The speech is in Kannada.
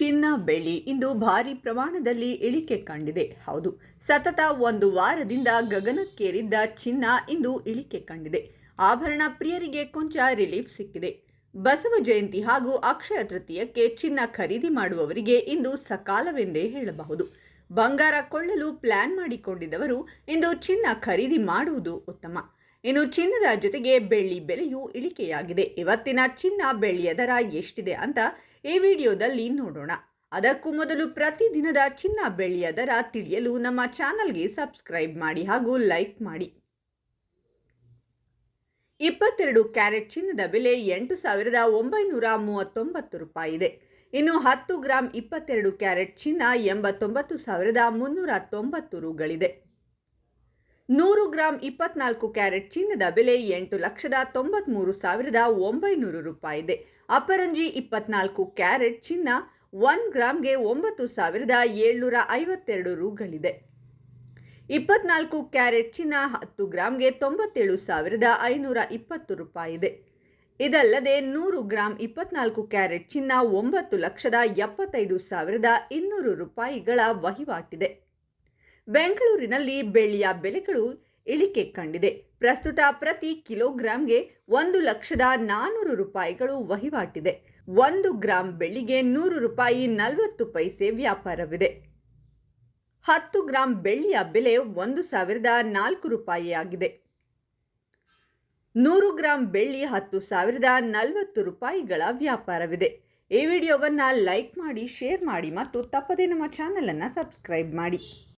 ಚಿನ್ನ ಬೆಳ್ಳಿ ಇಂದು ಭಾರಿ ಪ್ರಮಾಣದಲ್ಲಿ ಇಳಿಕೆ ಕಂಡಿದೆ. ಹೌದು, ಸತತ ಒಂದು ವಾರದಿಂದ ಗಗನಕ್ಕೇರಿದ್ದ ಚಿನ್ನ ಇಂದು ಇಳಿಕೆ ಕಂಡಿದೆ. ಆಭರಣ ಪ್ರಿಯರಿಗೆ ಕೊಂಚ ರಿಲೀಫ್ ಸಿಕ್ಕಿದೆ. ಬಸವ ಜಯಂತಿ ಹಾಗೂ ಅಕ್ಷಯ ತೃತೀಯಕ್ಕೆ ಚಿನ್ನ ಖರೀದಿ ಮಾಡುವವರಿಗೆ ಇಂದು ಸಕಾಲವೆಂದೇ ಹೇಳಬಹುದು. ಬಂಗಾರ ಕೊಳ್ಳಲು ಪ್ಲಾನ್ ಮಾಡಿಕೊಂಡಿದ್ದವರು ಇಂದು ಚಿನ್ನ ಖರೀದಿ ಮಾಡುವುದು ಉತ್ತಮ. ಇನ್ನು ಚಿನ್ನದ ಜೊತೆಗೆ ಬೆಳ್ಳಿ ಬೆಲೆಯೂ ಇಳಿಕೆಯಾಗಿದೆ. ಇವತ್ತಿನ ಚಿನ್ನ ಬೆಳ್ಳಿಯ ದರ ಎಷ್ಟಿದೆ ಅಂತ ಈ ವಿಡಿಯೋದಲ್ಲಿ ನೋಡೋಣ. ಅದಕ್ಕೂ ಮೊದಲು ಪ್ರತಿದಿನದ ಚಿನ್ನ ಬೆಳ್ಳಿಯ ದರ ತಿಳಿಯಲು ನಮ್ಮ ಚಾನಲ್ಗೆ ಸಬ್ಸ್ಕ್ರೈಬ್ ಮಾಡಿ ಹಾಗೂ ಲೈಕ್ ಮಾಡಿ. ಇಪ್ಪತ್ತೆರಡು ಕ್ಯಾರೆಟ್ ಚಿನ್ನದ ಬೆಲೆ ಎಂಟು ಸಾವಿರದ ಒಂಬೈನೂರ ಮೂವತ್ತೊಂಬತ್ತು ರೂಪಾಯಿ ಇದೆ. ಇನ್ನು ಹತ್ತು ಗ್ರಾಂ ಇಪ್ಪತ್ತೆರಡು ಕ್ಯಾರೆಟ್ ಚಿನ್ನ ಎಂಬತ್ತೊಂಬತ್ತು ಸಾವಿರದ ಮುನ್ನೂರ ತೊಂಬತ್ತು ರುಗಳಿದೆ. ನೂರು ಗ್ರಾಂ ಇಪ್ಪತ್ನಾಲ್ಕು ಕ್ಯಾರೆಟ್ ಚಿನ್ನದ ಬೆಲೆ ಎಂಟು ಲಕ್ಷದ ತೊಂಬತ್ಮೂರು ಸಾವಿರದ ಒಂಬೈನೂರು ರೂಪಾಯಿ ಇದೆ. ಅಪರಂಜಿ ಇಪ್ಪತ್ನಾಲ್ಕು ಕ್ಯಾರೆಟ್ ಚಿನ್ನ ಒನ್ ಗ್ರಾಮ್ಗೆ ಒಂಬತ್ತು ಸಾವಿರದ ಏಳ್ನೂರ ಐವತ್ತೆರಡು ರೂಗಳಿದೆ. ಇಪ್ಪತ್ನಾಲ್ಕು ಕ್ಯಾರೆಟ್ ಚಿನ್ನ ಹತ್ತು ಗ್ರಾಮ್ಗೆ ತೊಂಬತ್ತೇಳು ಸಾವಿರದ ಐನೂರ ಇಪ್ಪತ್ತು ರೂಪಾಯಿ ಇದೆ. ಇದಲ್ಲದೆ ನೂರು ಗ್ರಾಂ ಇಪ್ಪತ್ನಾಲ್ಕು ಕ್ಯಾರೆಟ್ ಚಿನ್ನ ಒಂಬತ್ತು ಲಕ್ಷದ ಎಪ್ಪತ್ತೈದು ಸಾವಿರದ ಇನ್ನೂರು ರೂಪಾಯಿಗಳ ವಹಿವಾಟಿದೆ. ಬೆಂಗಳೂರಿನಲ್ಲಿ ಬೆಳ್ಳಿಯ ಬೆಲೆಗಳು ಇಳಿಕೆ ಕಂಡಿದೆ. ಪ್ರಸ್ತುತ ಪ್ರತಿ ಕಿಲೋಗ್ರಾಂಗೆ ಒಂದು ಲಕ್ಷದ ನಾನ್ನೂರು ರೂಪಾಯಿಗಳು ವಹಿವಾಟಿದೆ. ಒಂದು ಗ್ರಾಂ ಬೆಳ್ಳಿಗೆ ನೂರು ರೂಪಾಯಿ ನಲವತ್ತು ಪೈಸೆ ವ್ಯಾಪಾರವಿದೆ. ಹತ್ತು ಗ್ರಾಂ ಬೆಳ್ಳಿಯ ಬೆಲೆ ಒಂದು ಸಾವಿರದ ನಾಲ್ಕು ರೂಪಾಯಿಯಾಗಿದೆ. ನೂರು ಗ್ರಾಂ ಬೆಳ್ಳಿ ಹತ್ತು ಸಾವಿರದ ನಲವತ್ತು ರೂಪಾಯಿಗಳ ವ್ಯಾಪಾರವಿದೆ. ಈ ವಿಡಿಯೋವನ್ನು ಲೈಕ್ ಮಾಡಿ, ಶೇರ್ ಮಾಡಿ ಮತ್ತು ತಪ್ಪದೇ ನಮ್ಮ ಚಾನಲನ್ನು ಸಬ್ಸ್ಕ್ರೈಬ್ ಮಾಡಿ.